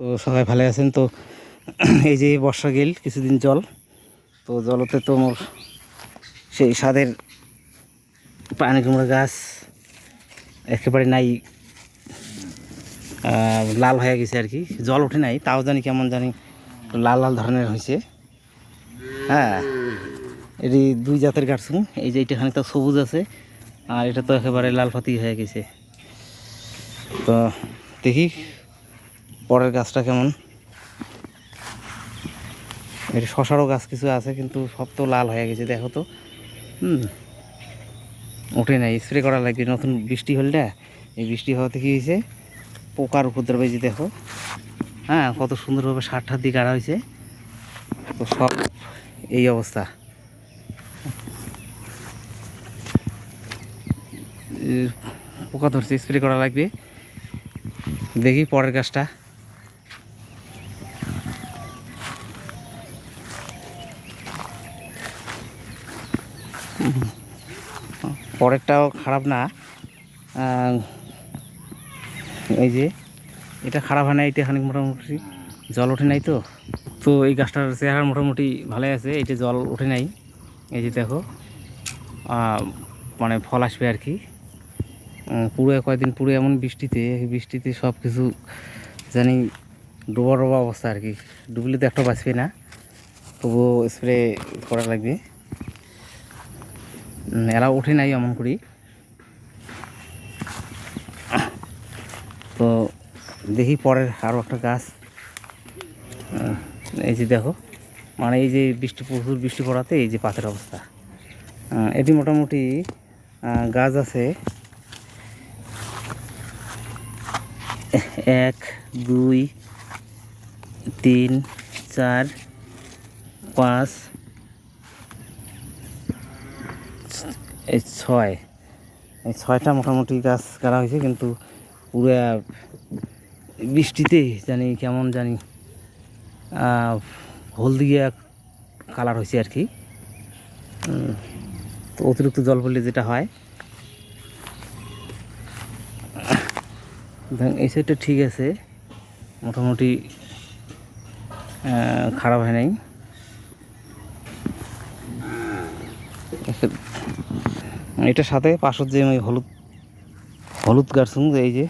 তো সবাই ভালো আছেন? তো এই যে বর্ষা গেল, কিছুদিন জল। তো জলতে তো মোর সেই স্বাদের পানি কুমড়ো গাছ একেবারে নাই লাল হয়ে গেছে আর কি। জল ওঠে নাই, তাও জানি কেমন জানি লাল লাল ধরনের হয়েছে। হ্যাঁ এটি দুই জাতের গাছ এই যে এইটা খানিকটা সবুজ আছে, আর এটা তো একেবারে লাল ফাতি হয়ে গেছে। তো দেখি পরের গাছটা কেমন? এর শশারও গাছ কিছু আছে, কিন্তু সব তো লাল হয়ে গেছে, দেখো তো। হুম। ওঠে নাই স্প্রে করা লাগবে, নতুন বৃষ্টি হল না, এই বৃষ্টি হওয়াতে কি হয়েছে? পোকার উপদ্রব যে দেখো। হ্যাঁ কত সুন্দরভাবে সার ঠার দিয়ে গাড়া হয়েছে। তো সব এই অবস্থা। পোকা ধরছে স্প্রে করা লাগবে। দেখি পরের গাছটা। পরেরটাও খারাপ না। এই যে, এটা খারাপ হয় না, এটা খানিক মোটামুটি জল ওঠে নাই তো। তো এই গাছটার চেহারা মোটামুটি ভালোই আছে এটা জল ওঠে নাই। এই যে দেখো মানে ফল আসবে আর কি। পুরো কয়েকদিন পুরো এমন বৃষ্টিতে বৃষ্টিতে সব কিছু জানি ডোবা ডোবা অবস্থা আর কি। ডুবলে তো একটা বাঁচবে না, তবুও স্প্রে করা লাগবে। এরা ওঠে নাই এমন করি। তো দেখি পরের আরও একটা গাছ। এই যে দেখো মানে এই যে বৃষ্টি, প্রচুর বৃষ্টি পড়াতে এই যে পাতের অবস্থা। এটি মোটামুটি গাছ আছে। এক, দুই, তিন, চার, পাঁচ এই ছয়। এই ছয়টা মোটামুটি গাছ গাড়া হয়েছে, কিন্তু পুরো বৃষ্টিতে জানি কেমন জানি হলদিয়া কালার হয়েছে আর কি। তো অতিরিক্ত জল পড়লে যেটা হয়। এই সাইডটা ঠিক আছে, মোটামুটি খারাপ হয় নাই। এটার সাথে পাশের যে ওই হলুদ হলুদ গাছ এই যে,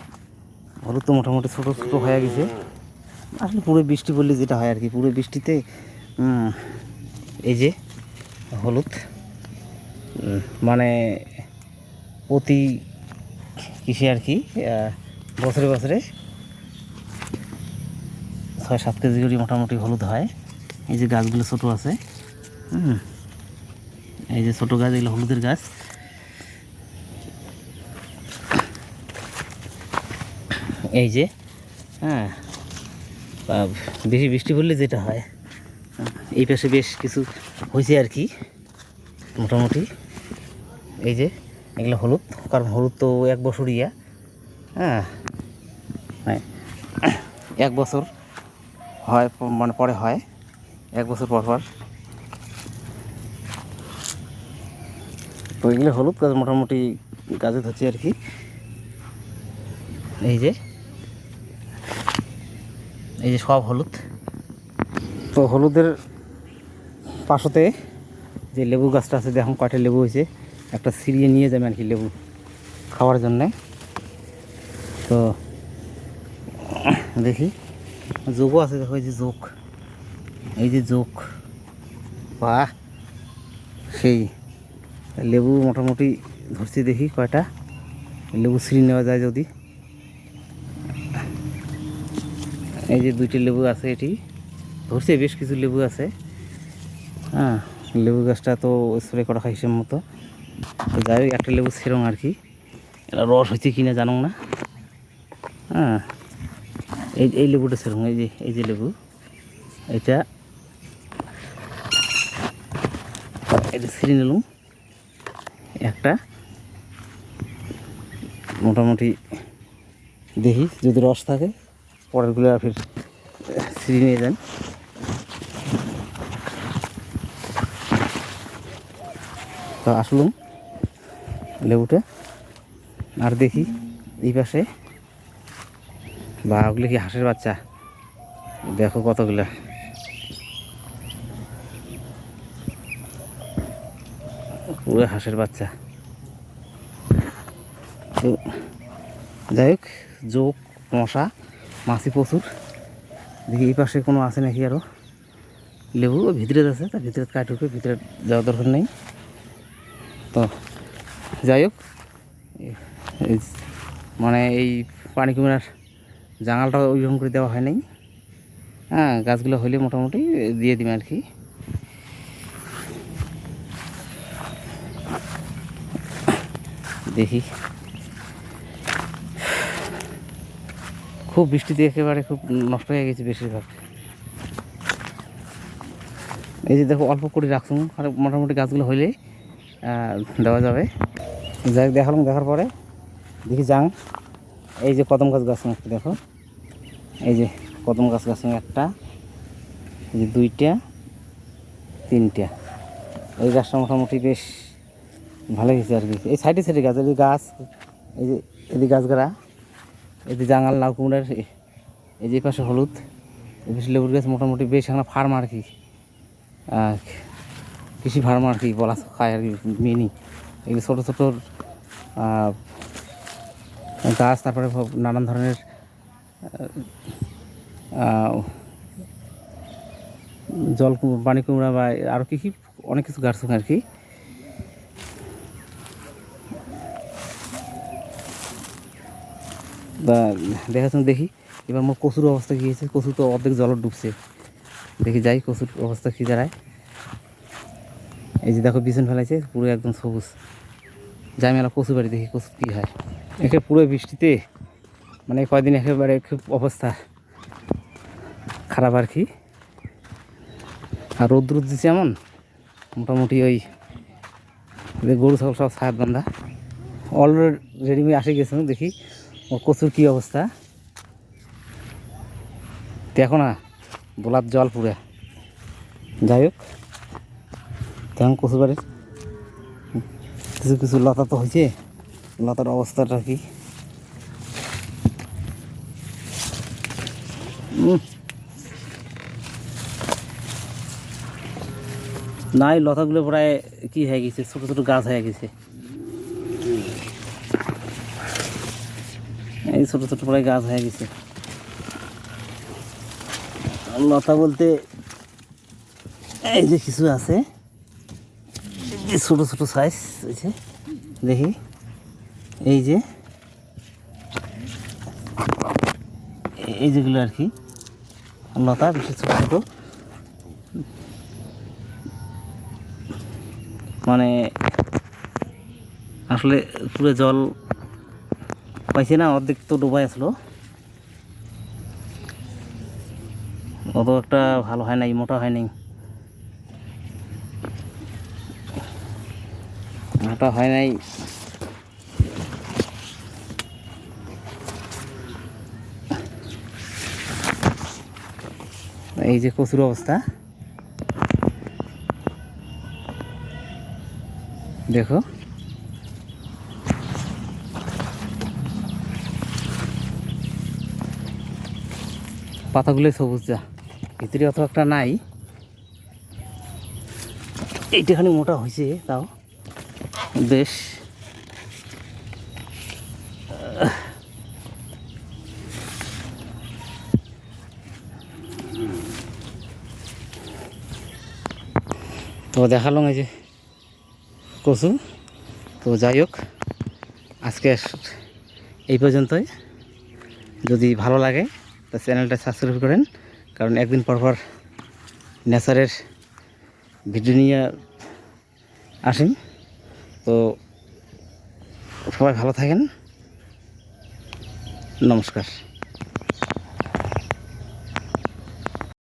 হলুদ তো মোটামুটি ছোটো ছোটো হয়ে গেছে। আসলে পুরো বৃষ্টি পড়লে যেটা হয় আর কি, পুরো বৃষ্টিতে এই যে হলুদ মানে প্রতি কৃষি আর কি বছরে বছরে ছয়, সাত কেজি করে মোটামুটি হলুদ হয়। এই যে গাছগুলো ছোটো আছে, হুম, এই যে ছোটো গাছ, এগুলো হলুদের গাছ। এই যে হ্যাঁ বেশি বৃষ্টি পড়লে যেটা হয় এই পাশে বেশ কিছু হয়েছে আর কি মোটামুটি। এই যে এগুলো হলুদ কারণ হলুদ তো এক বছর ইয়া হ্যাঁ হ্যাঁ, এক বছর হয় মানে পরে হয় এক বছর পর পর। তো এগুলো হলুদ গাছ মোটামুটি গাছে ধরছে আর কি। এই যে এই যে সব হলুদ। তো হলুদের পাশতে যে লেবু গাছটা আছে, দেখুন কয়টা লেবু হয়েছে। একটা সিরিয়ে নিয়ে যাবে আর কি লেবু খাওয়ার জন্যে। তো দেখি। যোগও আছে, দেখো এই যে যোগ এই যে যোগ বা সেই লেবু মোটামুটি ধরছি দেখি কয়টা। লেবু সিঁড়ি নেওয়া যায় যদি। এই যে দুইটি লেবু আছে এটি। ধরছে, বেশ কিছু লেবু আছে। হ্যাঁ লেবু গাছটা তো স্প্রে করা হয় হিসেব মতো। যাই হোক, একটা লেবু সেরম আর কি। এটা রস হয়েছে কিনা জানো না। হ্যাঁ এই এই লেবুটা সেরকম এই যে এই যে লেবু। এটা এটা ছিঁড়ে নিলাম। একটা। মোটামুটি দেখি, যদি রস থাকে। পরেরগুলো ফির ছিঁড়ে নিয়ে যান। তো আসলুম লেবুটা আর দেখি এই পাশে বা ওগুলো কি হাঁসের বাচ্চা? দেখো কতগুলা। পুরো হাঁসের বাচ্চা। তো যাই হোক, যোগ মশা মাছি প্রচুর। দেখি এই পাশে কোনো আছে নাকি আরও লেবু ভিতরে আছে, তা ভিতরে কাটুকে, ভিতরে যাওয়ার দরকার নেই। তো যাই হোক মানে এই পানি কুমিরার জাঙালটা ওইরকম করে দেওয়া হয় নাই। হ্যাঁ গাছগুলো হইলে মোটামুটি দিয়ে দিবেন আর কি। দেখি। খুব বৃষ্টিতে একেবারে খুব নষ্ট হয়ে গেছে বেশিরভাগ। এই যে দেখো, অল্প করে রাখছুন আর মোটামুটি গাছগুলো হইলে দেওয়া যাবে। যাই দেখালাম, দেখার পরে দেখি যাং। এই যে কদম গাছ গাছ দেখো? এই যে কদম গাছ গাছ একটা। এই যে দুইটা, তিনটা। এই গাছটা মোটামুটি বেশ ভালো গেছে আর কি। এই সাইডে সাইডে গাছ, এই গাছ, এই যে এদিকে গাছগাড়া এই যে জাঙ্গাল, লাউ কুমড়ার এই যে পাশে হলুদ, এই পাশে লেবুর গাছ মোটামুটি বেশ একটা ফার্ম আর কি। কৃষি ফার্ম আর কি বলা খায় আর কি মিনি এগুলো ছোটো ছোটো গাছ, তারপরে নানান ধরনের জল পানি কুমড়া বা আরও কী কী অনেক কিছু গাছ আর কি। দেখাচ্ছেন দেখি। এবার মোর কচুর অবস্থা কী হয়েছে? কচু তো অর্ধেক জল ডুবছে। দেখি যাই, কচুর অবস্থা কী দাঁড়ায়। এই যে দেখো, বিছন ফেলাইছে, পুরো একদম সবুজ। যাই মেলা কচু বাড়ি দেখি কচু কী হয়। একে পুরো বৃষ্টিতে মানে কয়দিন একেবারে খুব অবস্থা খারাপ আর কি। আর রোদ রোদ দিচ্ছে এমন, মোটামুটি ওই গরু, ছাগল সব ছায়াত বান্ধা অলরেডি রেডিমেড আসে গেছে, দেখি। কচুর কী অবস্থা? দেখো না বোলার জল পুরে যাই হোক তেমন কচুর বাড়ির কিছু কিছু লতা তো হয়েছে, লতার অবস্থাটা কি? উম। না, এই লতাগুলো প্রায় কি হয়ে গেছে, ছোট ছোট গাছ হয়ে গেছে। ছোট ছোট প্রায় গাছ হয়ে গেছে। লতা বলতে এই যে কিছু আছে। ছোট ছোট সাইজ হয়েছে দেখি। এই যে, এই যেগুলো আর কি, লতা বেশি ছোট ছোট। মানে আসলে পুরো জল পাইছে না, অর্ধেক তো ডুবাই আসলো। অত একটা ভালো হয় নাই, মোটা হয় নাই। মোটা হয় নাই। এই যে কচুর অবস্থা। দেখো। পাতাগুলোই সবুজ যা। ভিতরে অত একটা নাই। এইটাখানি মোটা হয়েছে তাও। বেশ। তো দেখালাম এই যে কচু। তো যাই হোক আজকে এই পর্যন্তই। যদি ভালো লাগে তো চ্যানেলটা সাবস্ক্রাইব করেন, কারণ একদিন পর পর নেচারের ভিডিও নিয়ে আসেন তো সবাই ভালো থাকেন। নমস্কার।